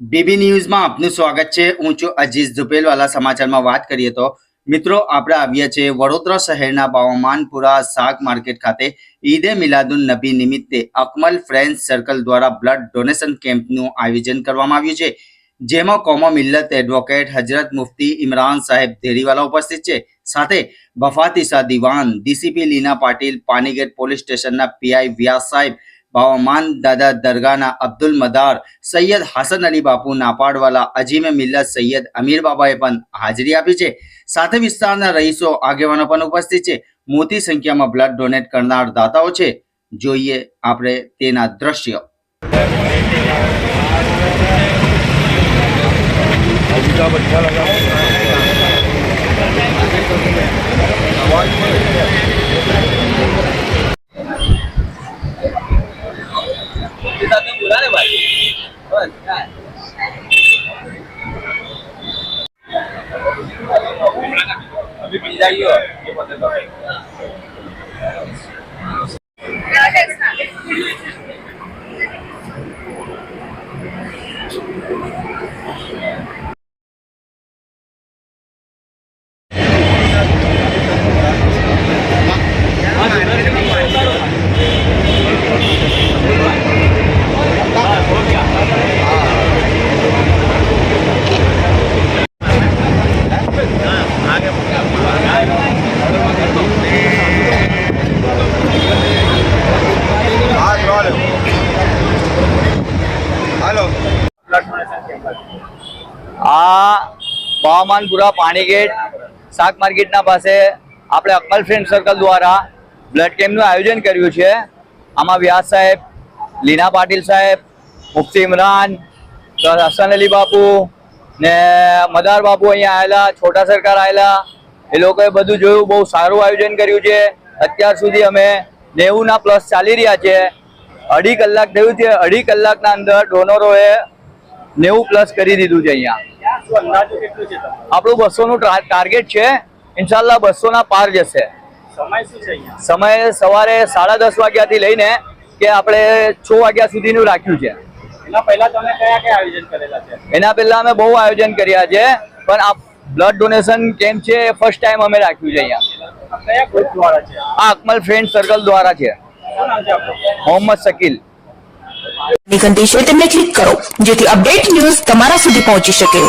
BB ન્યૂઝમાં આપનું સ્વાગત છે. હું છું અજીઝ ઝુપેલવાલા. સમાચારમાં વાત કરીએ તો, મિત્રો, આપણે આવ્યા છીએ વડોદરા શહેરના બાવામાનપુરા શાક માર્કેટ ખાતે ઈદે મિલાદુન નબી નિમિત્તે અકમલ ફ્રેન્ડ્સ સર્કલ દ્વારા બ્લડ ડોનેશન કેમ્પનું આયોજન કરવામાં આવ્યું છે, જેમાં કોમો મિલ્લત એડવોકેટ હજરત મુફતી ઇમરાન સાહેબ ધેરીવાલા ઉપસ્થિત છે. સાથે બફાતીસા દિવાન, ડીસીપી લીના પાટીલ, પાનીગેટ પોલીસ સ્ટેશનના પીઆઈ વ્યાસ સાહેબ બાવામાન દાદા દરગાહના અબ્દુલ મદાર સૈયદ હસન અલી બાપુ નાપાડવાલા અજીમે મિલ્લત સૈયદ અમીર બાબાએ પણ હાજરી આપી છે. સાથે વિસ્તારના રહીશો આગેવાનો પણ ઉપસ્થિત છે. મોટી સંખ્યામાં બ્લડ ડોનેટ કરનાર દાતાઓ છે. જોઈએ આપણે તેના દ્રશ્ય. અજીતા अभी पी जाइए ये बता दो हाँ करवा लो हेलो ब्लड डोनेशन Camp આ હવામાનપુરા પાણીગેટ, શાક માર્કેટના પાસે આપણે અકમલ ફ્રેન્ડ સર્કલ દ્વારા બ્લડ કેમ્પનું આયોજન કર્યું છે. આમાં વ્યાસ સાહેબ, લીના પાટીલ સાહેબ, મુફતી ઇમરાન હસન અલી બાપુ ને મદાર બાપુ અહીંયા આવેલા, છોટા સરકાર આવેલા, એ લોકોએ બધું જોયું, બહુ સારું આયોજન કર્યું છે. અત્યાર સુધી અમે નેવુંના પ્લસ ચાલી રહ્યા છે. અઢી કલાક થયું છે અઢી કલાકના અંદર ડોનરોએ નેવું પ્લસ કરી દીધું છે અહીંયા. આપણું બસો નું ટાર્ગેટ છે ઇન્શાલ્લાહ બસો ના પાર જશે. સમય સવારે સાડા દસ વાગ્યાથી લઈને કે આપણે છ વાગ્યા સુધીનું રાખ્યું છે. એના પહેલા તમે કયા કયા આયોજન કરેલા છે? એના પહેલા અમે બહુ આયોજન કર્યા છે પણ આ બ્લડ ડોનેશન કેમ્પ છે એ ફર્સ્ટ ટાઈમ અમે રાખ્યું છે અહીંયા. કયા ગ્રુપ દ્વારા છે? આ અકમલ ફ્રેન્ડ સર્કલ દ્વારા છે. શું નામ છે આપણું મોહમ્મદ શકીલ. છે તેમને ક્લિક કરો જેથી અપડેટ ન્યૂઝ તમારા સુધી પહોંચી શકે.